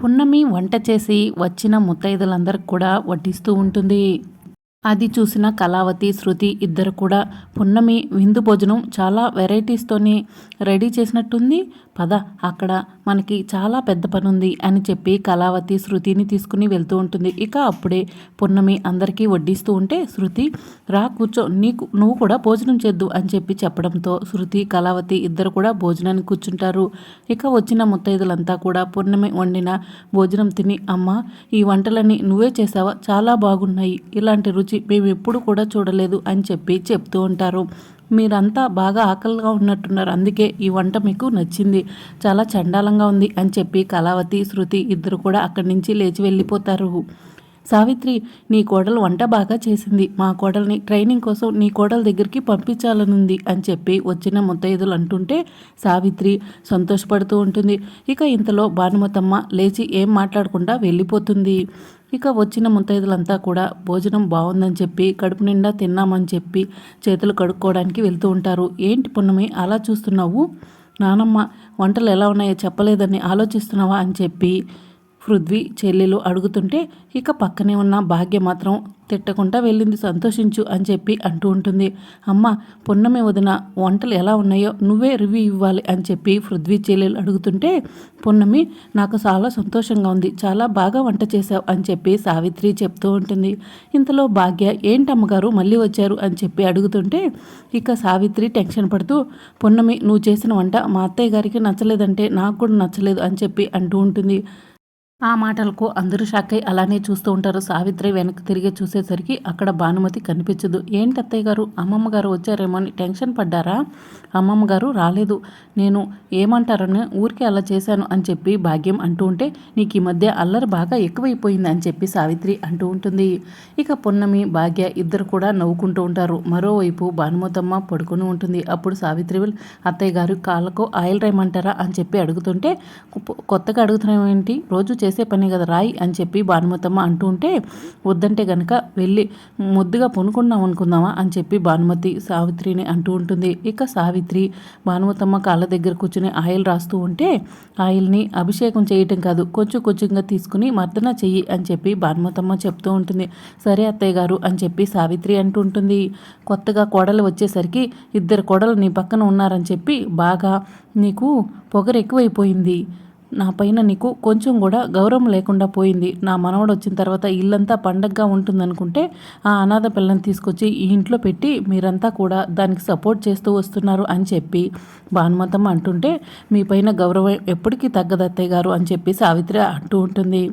పున్నమి వంట చేసి వచ్చిన ముత్తైదులందరికి కూడా వడ్డిస్తూ ఉంటుంది. అది చూసిన కళావతి శృతి ఇద్దరు కూడా పున్నమి విందు భోజనం చాలా వెరైటీస్తోని రెడీ చేసినట్టుంది. పద అక్కడ మనకి చాలా పెద్ద పని ఉంది అని చెప్పి కళావతి శృతిని తీసుకుని వెళ్తూ ఉంటుంది. ఇక అప్పుడే పున్నమి అందరికీ వడ్డిస్తూ ఉంటే శృతి రా కూర్చో నీకు నువ్వు కూడా భోజనం చేద్దు అని చెప్పి చెప్పడంతో శృతి కళావతి ఇద్దరు కూడా భోజనానికి కూర్చుంటారు. ఇక వచ్చిన ముత్తైదులంతా కూడా పున్నమి వండిన భోజనం తిని అమ్మ ఈ వంటలన్నీ నువ్వే చేసావా? చాలా బాగున్నాయి. ఇలాంటి రుచి మేము ఎప్పుడు కూడా చూడలేదు అని చెప్పి చెప్తూ ఉంటారు. మీరంతా బాగా ఆకలిగా ఉన్నట్టున్నారు. అందుకే ఈ వంట మీకు నచ్చింది. చాలా చండాలంగా ఉంది అని చెప్పి కళావతి శృతి ఇద్దరు కూడా అక్కడి నుంచి లేచి వెళ్ళిపోతారు. సావిత్రి నీ కోడలు వంట బాగా చేసింది. మా కోడల్ని ట్రైనింగ్ కోసం నీ కోడల దగ్గరికి పంపించాలనుంది అని చెప్పి వచ్చిన ముత్తైదులు అంటుంటే సావిత్రి సంతోషపడుతూ ఉంటుంది. ఇక ఇంతలో భానుమతమ్మ లేచి ఏం మాట్లాడకుండా వెళ్ళిపోతుంది. ఇక వచ్చిన ముత్తైదులంతా కూడా భోజనం బాగుందని చెప్పి కడుపు నిండా తిన్నామని చెప్పి చేతులు కడుక్కోవడానికి వెళ్తూ ఉంటారు. ఏంటి పున్నమి అలా చూస్తున్నావు? నానమ్మ వంటలు ఎలా ఉన్నాయో చెప్పలేదని ఆలోచిస్తున్నావా అని చెప్పి పృథ్వీ చెల్లెలు అడుగుతుంటే ఇక పక్కనే ఉన్న భాగ్య మాత్రం తిట్టకుండా వెళ్ళింది సంతోషించు అని చెప్పి అంటూ ఉంటుంది. అమ్మ పున్నమి వదిన వంటలు ఎలా ఉన్నాయో నువ్వే రివ్యూ ఇవ్వాలి అని చెప్పి పృథ్వీ చెల్లెలు అడుగుతుంటే పున్నమి నాకు చాలా సంతోషంగా ఉంది చాలా బాగా వంట చేశావు అని చెప్పి సావిత్రి చెప్తూ ఉంటుంది. ఇంతలో భాగ్య ఏంటమ్మగారు మళ్ళీ వచ్చారు అని చెప్పి అడుగుతుంటే ఇక సావిత్రి టెన్షన్ పడుతూ పున్నమి నువ్వు చేసిన వంట మా అత్తయ్య గారికి నచ్చలేదంటే నాకు కూడా నచ్చలేదు అని చెప్పి అంటూ ఉంటుంది. ఆ మాటలకు అందరూ షాక్ అయి అలానే చూస్తూ ఉంటారు. సావిత్రి వెనక్కి తిరిగి చూసేసరికి అక్కడ భానుమతి కనిపించదు. ఏంటి అత్తయ్య గారు? అమ్మమ్మ గారు వచ్చారేమో అని టెన్షన్ పడ్డారా? అమ్మమ్మ గారు రాలేదు. నేను ఏమంటారని ఊరికే అలా చేశాను అని చెప్పి భాగ్యం అంటూ ఉంటే నీకు ఈ మధ్య అల్లరి బాగా ఎక్కువైపోయింది అని చెప్పి సావిత్రి అంటూ ఉంటుంది. ఇక పున్నమి భాగ్య ఇద్దరు కూడా నవ్వుకుంటూ ఉంటారు. మరోవైపు భానుమతమ్మ పడుకుని ఉంటుంది. అప్పుడు సావిత్రి అత్తయ్య గారు కాళ్ళకు ఆయిల్ రేయమంటారా? అని చెప్పి అడుగుతుంటే కొత్తగా అడుగుతున్నాం ఏంటి రోజు చేసే పని కదా రాయి అని చెప్పి భానుమతమ్మ అంటూ ఉంటే వద్దంటే గనక వెళ్ళి ముద్దుగా పొనుకున్నాం అనుకుందామా అని చెప్పి భానుమతి సావిత్రిని అంటూ ఉంటుంది. ఇక సావిత్రి భానుమతమ్మ కాళ్ళ దగ్గర కూర్చుని ఆయిల్ రాస్తూ ఉంటే ఆయిల్ని అభిషేకం చేయటం కాదు కొంచెం కొంచెంగా తీసుకుని మర్దన చెయ్యి అని చెప్పి భానుమతమ్మ చెప్తూ ఉంటుంది. సరే అత్తయ్య గారు అని చెప్పి సావిత్రి అంటూ ఉంటుంది. కొత్తగా కోడలు వచ్చేసరికి ఇద్దరు కోడలు నీ పక్కన ఉన్నారని చెప్పి బాగా నీకు పొగరు ఎక్కువైపోయింది. నా పైన నీకు కొంచెం కూడా గౌరవం లేకుండా పోయింది. నా మనవడు వచ్చిన తర్వాత ఇల్లంతా పండగగా ఉంటుందనుకుంటే ఆ అనాథ పిల్లని తీసుకొచ్చి ఈ ఇంట్లో పెట్టి మీరంతా కూడా దానికి సపోర్ట్ చేస్తూ వస్తున్నారు అని చెప్పి భానుమతమ్మ అంటుంటే మీ పైన గౌరవం ఎప్పటికీ తగ్గదత్తయ్య గారు అని చెప్పి సావిత్రి అంటూ ఉంటుంది.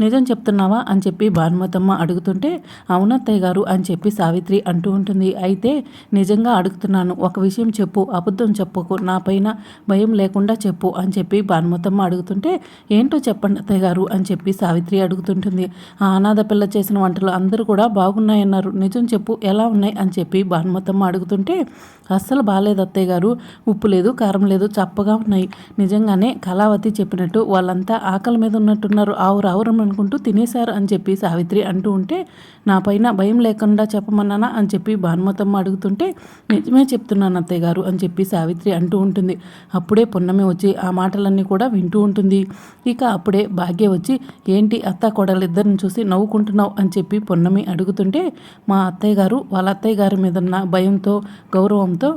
నిజం చెప్తున్నావా? అని చెప్పి భానుమతమ్మ అడుగుతుంటే అవునత్తయ్య గారు అని చెప్పి సావిత్రి అంటూ ఉంటుంది. అయితే నిజంగా అడుగుతున్నాను. ఒక విషయం చెప్పు. అబద్ధం చెప్పకు. నా పైన భయం లేకుండా చెప్పు అని చెప్పి భానుమతమ్మ అడుగుతుంటే ఏంటో చెప్పండి అత్తయ్య గారు అని చెప్పి సావిత్రి అడుగుతుంటుంది. ఆ అనాథ పిల్ల చేసిన వంటలు అందరూ కూడా బాగున్నాయన్నారు. నిజం చెప్పు. ఎలా ఉన్నాయి? అని చెప్పి భానుమతమ్మ అడుగుతుంటే అస్సలు బాగాలేదు అత్తయ్య గారు. ఉప్పు లేదు కారం లేదు చప్పగా ఉన్నాయి. నిజంగానే కళావతి చెప్పినట్టు వాళ్ళంతా ఆకలి మీద ఉన్నట్టున్నారు. ఆవురు ఆవురం అనుకుంటూ తినేశారు అని చెప్పి సావిత్రి అంటూ ఉంటే నా పైన భయం లేకుండా చెప్పమన్నానా అని చెప్పి భానుమతమ్మ అడుగుతుంటే నిజమే చెప్తున్నాను అత్తయ్య గారు అని చెప్పి సావిత్రి అంటూ ఉంటుంది. అప్పుడే పున్నమి వచ్చి ఆ మాటలన్నీ కూడా వింటూ ఉంటుంది. ఇక అప్పుడే భాగ్య వచ్చి ఏంటి అత్త కొడలిద్దరిని చూసి నవ్వుకుంటున్నావు? అని చెప్పి పొన్నమి అడుగుతుంటే మా అత్తయ్య గారు వాళ్ళ అత్తయ్య గారి మీద ఉన్న భయంతో గౌరవంతో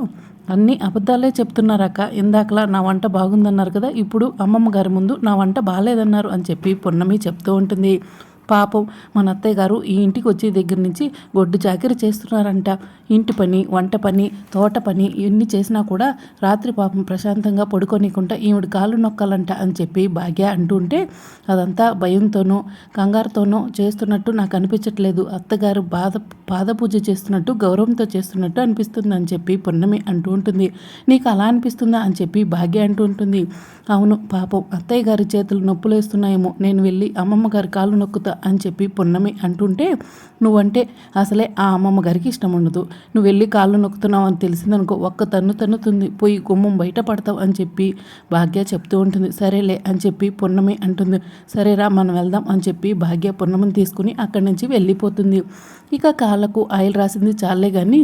అన్ని అబద్ధాలే చెప్తున్నారక్క. ఇందాకలా నా వంట బాగుందన్నారు కదా ఇప్పుడు అమ్మమ్మ గారి ముందు నా వంట బాగాలేదన్నారు అని చెప్పి పొన్నమి చెప్తూ ఉంటుంది. పాపం మన అత్తయ్య గారు ఈ ఇంటికి వచ్చే దగ్గర నుంచి గొడ్డు చాకరీ చేస్తున్నారంట. ఇంటి పని వంట పని తోట పని ఇవన్నీ చేసినా కూడా రాత్రి పాపం ప్రశాంతంగా పడుకోనికుండా ఈవిడ కాళ్ళు నొక్కాలంట అని చెప్పి భాగ్య అంటుంటే అదంతా భయంతోనో కంగారుతోనో చేస్తున్నట్టు నాకు అనిపించట్లేదు. అత్తగారు బాధ పాదపూజ చేస్తున్నట్టు గౌరవంతో చేస్తున్నట్టు అనిపిస్తుంది అని చెప్పి పున్నమి అంటూ ఉంటుంది. నీకు అలా అనిపిస్తుందా అని చెప్పి భాగ్య అంటూ ఉంటుంది. అవును పాపం అత్తయ్య గారి చేతులు నొప్పులేస్తున్నాయేమో. నేను వెళ్ళి అమ్మమ్మ గారి కాళ్ళు నొక్కుతా అని చెప్పి పున్నమి అంటుంటే నువ్వంటే అసలే ఆ అమ్మమ్మ గారికి ఇష్టం ఉండదు. నువ్వు వెళ్ళి కాళ్ళు నొక్కుతున్నావు అని తెలిసిందనుకో ఒక్క తన్ను తన్నుతుంది. పోయి గుమ్మం బయట పడతావు అని చెప్పి భాగ్య చెప్తూ ఉంటుంది. సరేలే అని చెప్పి పున్నమి అంటుంది. సరేరా మనం వెళ్దాం అని చెప్పి భాగ్య పున్నమిని తీసుకుని అక్కడి నుంచి వెళ్ళిపోతుంది. ఇక కాళ్ళకు ఆయిల్ రాసింది చాలే కానీ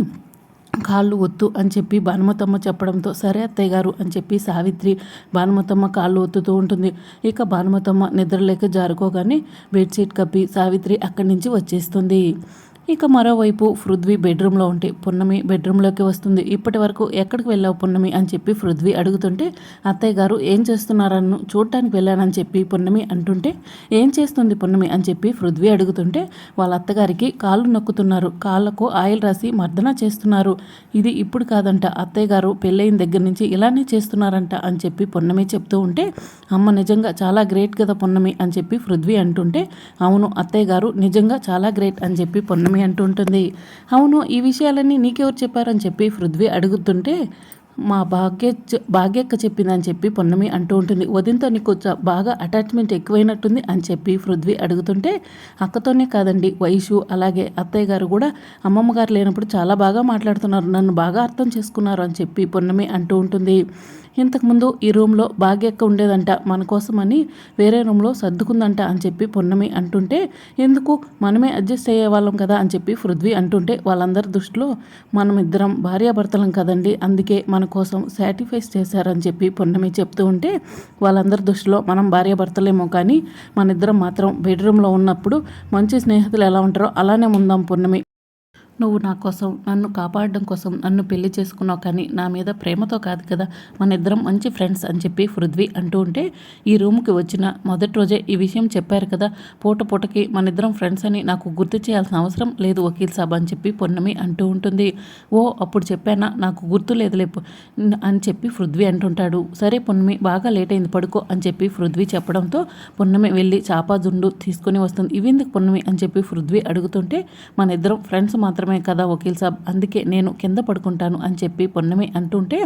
కాళ్ళు ఒత్తు అని చెప్పి భానుమతమ్మ చెప్పడంతో సరే అత్తయ్య గారు అని చెప్పి సావిత్రి భానుమతమ్మ కాళ్ళు ఒత్తుతూ ఉంటుంది. ఇక భానుమతమ్మ నిద్రలేక జారుకోగానే బెడ్షీట్ కప్పి సావిత్రి అక్కడి నుంచి వచ్చేస్తుంది. ఇక మరోవైపు పృథ్వీ బెడ్రూమ్లో ఉంటే పున్నమి బెడ్రూమ్లోకి వస్తుంది. ఇప్పటి వరకు ఎక్కడికి వెళ్ళావు పున్నమి అని చెప్పి పృథ్వీ అడుగుతుంటే అత్తయ్య గారు ఏం చేస్తున్నారన్ను చూడటానికి వెళ్ళానని చెప్పి పున్నమి అంటుంటే ఏం చేస్తుంది పున్నమి అని చెప్పి పృథ్వీ అడుగుతుంటే వాళ్ళ అత్తగారికి కాళ్ళు నొక్కుతున్నారు. కాళ్ళకు ఆయిల్ రాసి మర్దన చేస్తున్నారు. ఇది ఇప్పుడు కాదంట అత్తయ్య గారు పెళ్ళయిన దగ్గర నుంచి ఇలానే చేస్తున్నారంట అని చెప్పి పున్నమి చెప్తూ ఉంటే అమ్మ నిజంగా చాలా గ్రేట్ కదా పున్నమి అని చెప్పి పృథ్వీ అంటుంటే అవును అత్తయ్య గారు నిజంగా చాలా గ్రేట్ అని చెప్పి పున్నమి స్వామి అంటుంటుంది. అవును ఈ విషయాలన్నీ నీకెవరు చెప్పారని చెప్పి పృథ్వీ అడుగుతుంటే మా భాగ్య భాగ్యక్క చెప్పిందని చెప్పి పొన్నమి అంటూ ఉంటుంది. వదినతో నీకు బాగా అటాచ్మెంట్ ఎక్కువైనట్టుంది అని చెప్పి పృథ్వీ అడుగుతుంటే అక్కతోనే కాదండి వైషు అలాగే అత్తయ్య గారు కూడా అమ్మమ్మ గారు లేనప్పుడు చాలా బాగా మాట్లాడుతున్నారు నన్ను బాగా అర్థం చేసుకున్నారు అని చెప్పి పొన్నమి అంటూ ఉంటుంది. ఇంతకుముందు ఈ రూమ్లో భాగ్యక్క ఉండేదంట మన కోసమని వేరే రూమ్లో సర్దుకుందంట అని చెప్పి పొన్నమి అంటుంటే ఎందుకు? మనమే అడ్జస్ట్ అయ్యేవాళ్ళం కదా అని చెప్పి పృథ్వీ అంటుంటే వాళ్ళందరి దృష్టిలో మనం ఇద్దరం భార్యాభర్తలం కదండి అందుకే మన కోసం సాటిఫైస్ చేశారని చెప్పి పొన్నమి చెప్తూ ఉంటే వాళ్ళందరి దృష్టిలో మనం భార్యాభర్తలేమో కానీ మన ఇద్దరం మాత్రం బెడ్రూమ్లో ఉన్నప్పుడు మంచి స్నేహితులు ఎలా ఉంటారో అలానే ఉందాం పొన్నమి. నువ్వు నా కోసం నన్ను కాపాడడం కోసం నన్ను పెళ్ళి చేసుకున్నావు కానీ నా మీద ప్రేమతో కాదు కదా. మన ఇద్దరం మంచి ఫ్రెండ్స్ అని చెప్పి పృథ్వీ అంటూ ఉంటే ఈ రూమ్కి వచ్చిన మొదటి రోజే ఈ విషయం చెప్పారు కదా. పూట పూటకి మన ఇద్దరం ఫ్రెండ్స్ అని నాకు గుర్తు చేయాల్సిన అవసరం లేదు వకీల్ సాబ్ అని చెప్పి పొన్నమి అంటూ ఉంటుంది. ఓ అప్పుడు చెప్పానా? నాకు గుర్తు లేదులే అని చెప్పి పృథ్వీ అంటుంటాడు. సరే పొన్నమి బాగా లేట్ అయింది పడుకో అని చెప్పి పృథ్వీ చెప్పడంతో పొన్నమి వెళ్ళి చాపా జుండు తీసుకుని వస్తుంది. ఇవెందుకు పొన్నమి అని చెప్పి పృథ్వీ అడుగుతుంటే మన ఇద్దరం ఫ్రెండ్స్ మాత్రం మాత్రమే కదా వకీల్ సాబ్. అందుకే నేను కింద పడుకుంటాను అని చెప్పి పొన్నమి అంటుంటే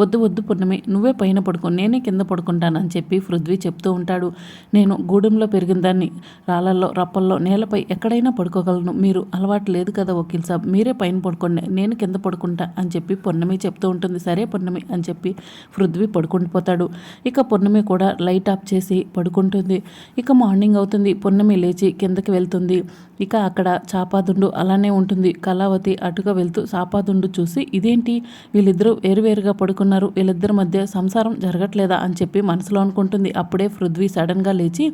వద్దు వద్దు పొన్నమి నువ్వే పైన పడుకో నేనే కింద పడుకుంటాను అని చెప్పి పృథ్వీ చెప్తూ ఉంటాడు. నేను గూడెంలో పెరిగిన దాన్ని రాళ్ళల్లో రప్పల్లో నేలపై ఎక్కడైనా పడుకోగలను. మీరు అలవాటు లేదు కదా వకీల్ సాబ్. మీరే పైన పడుకోండి నేను కింద పడుకుంటా అని చెప్పి పొన్నమి చెప్తూ ఉంటుంది. సరే పొన్నమి అని చెప్పి పృథ్వీ పడుకుండిపోతాడు ఇక పొన్నమి కూడా లైట్ ఆఫ్ చేసి పడుకుంటుంది. ఇక మార్నింగ్ అవుతుంది. పొన్నమి లేచి కిందకి వెళ్తుంది. ఇక అక్కడ చాపాదుండు అలానే ఉంటుంది. కళావతి అటుగా వెళ్తూ సాపాదుండు చూసి ఇదేంటి? వీళ్ళిద్దరూ వేరువేరుగా పడుకున్నారు. వీళ్ళిద్దరి మధ్య సంసారం జరగట్లేదా? అని చెప్పి మనసులో అనుకుంటుంది. అప్పుడే పృథ్వీ సడన్గా లేచి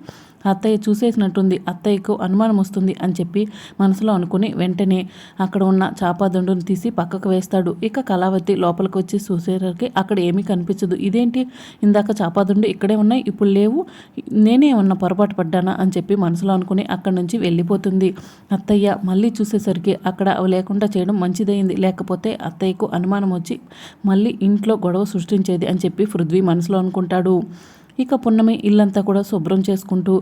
అత్తయ్య చూసేసినట్టుంది. అత్తయ్యకు అనుమానం వస్తుంది అని చెప్పి మనసులో అనుకుని వెంటనే అక్కడ ఉన్న చాపాదండును తీసి పక్కకు వేస్తాడు. ఇక కళావతి లోపలికి వచ్చి చూసేసరికి అక్కడ ఏమీ కనిపించదు. ఇదేంటి? ఇందాక చాపాదుండు ఇక్కడే ఉన్నాయి ఇప్పుడు లేవు. నేనే ఏమన్నా పొరపాటు పడ్డానా అని చెప్పి మనసులో అనుకుని అక్కడి నుంచి వెళ్ళిపోతుంది. అత్తయ్య మళ్ళీ చూసేసరికి అక్కడ అవి లేకుండా చేయడం మంచిదైంది లేకపోతే అత్తయ్యకు అనుమానం వచ్చి మళ్ళీ ఇంట్లో గొడవ సృష్టించేది అని చెప్పి పృథ్వీ మనసులో అనుకుంటాడు. ఇక పున్నమి ఇల్లంతా కూడా శుభ్రం చేసుకుంటూ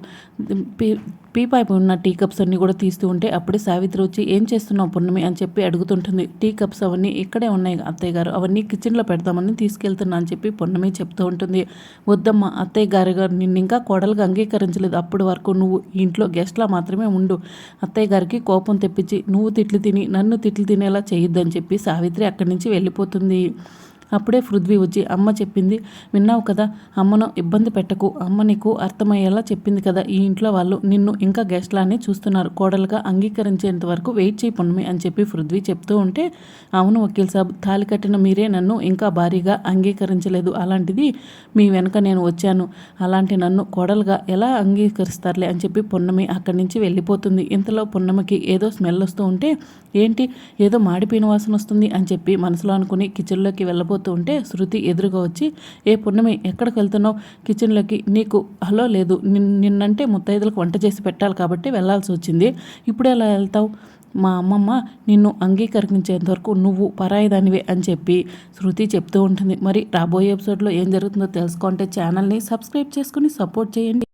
పీ పీపాయి ఉన్న టీ కప్స్ అన్నీ కూడా తీస్తూ ఉంటే అప్పుడే సావిత్రి వచ్చి ఏం చేస్తున్నావు పున్నమి? అని చెప్పి అడుగుతుంటుంది. టీ కప్స్ అవన్నీ ఇక్కడే ఉన్నాయి అత్తయ్య గారు అవన్నీ కిచెన్లో పెడదామని తీసుకెళ్తున్నా అని చెప్పి పున్నమి చెప్తూ ఉంటుంది. వద్దమ్మ అత్తయ్య గారు గారు నిన్ను ఇంకా కోడలుగా అంగీకరించలేదు. అప్పటి వరకు నువ్వు ఇంట్లో గెస్ట్లా మాత్రమే ఉండు. అత్తయ్య గారికి కోపం తెప్పించి నువ్వు తిట్లు తిని నన్ను తిట్లు తినేలా చేయొద్దని చెప్పి సావిత్రి అక్కడి నుంచి వెళ్ళిపోతుంది. అప్పుడే పృథ్వీ వచ్చి అమ్మ చెప్పింది విన్నావు కదా అమ్మను ఇబ్బంది పెట్టకు అమ్మ నీకు అర్థమయ్యేలా చెప్పింది కదా ఈ ఇంట్లో వాళ్ళు నిన్ను ఇంకా గెస్ట్లానే చూస్తున్నారు కోడలుగా అంగీకరించేంత వరకు వెయిట్ చేయకుండా అని చెప్పి పృథ్వీ చెప్తూ ఉంటే అవును వకీల్ సాబ్ తాలి కట్టిన మీరే నన్ను ఇంకా భారీగా అంగీకరించలేదు అలాంటిది మీ వెనక నేను వచ్చాను అలాంటి నన్ను కోడలుగా ఎలా అంగీకరిస్తారులే అని చెప్పి పున్నమి అక్కడి నుంచి వెళ్ళిపోతుంది. ఇంతలో పున్నమికి ఏదో స్మెల్ వస్తూ ఉంటే ఏంటి ఏదో మాడిపోయిన వాసన వస్తుంది అని చెప్పి మనసులో అనుకుని కిచెన్లోకి వెళ్ళబోతుంది వెళ్ళిపోతూ ఉంటే శృతి ఎదురుగా వచ్చి ఏ పున్నమి ఎక్కడికి వెళ్తున్నావు? కిచెన్లోకి నీకు హలో లేదు. నిన్నంటే ముత్తైదులకు వంట చేసి పెట్టాలి కాబట్టి వెళ్ళాల్సి వచ్చింది. ఇప్పుడు ఎలా వెళ్తావు? మా అమ్మమ్మ నిన్ను అంగీకరించేంత వరకు నువ్వు పరాయిదానివే అని చెప్పి శృతి చెప్తూ ఉంటుంది. మరి రాబోయే ఎపిసోడ్లో ఏం జరుగుతుందో తెలుసుకుంటే ఛానల్ని సబ్స్క్రైబ్ చేసుకుని సపోర్ట్ చేయండి.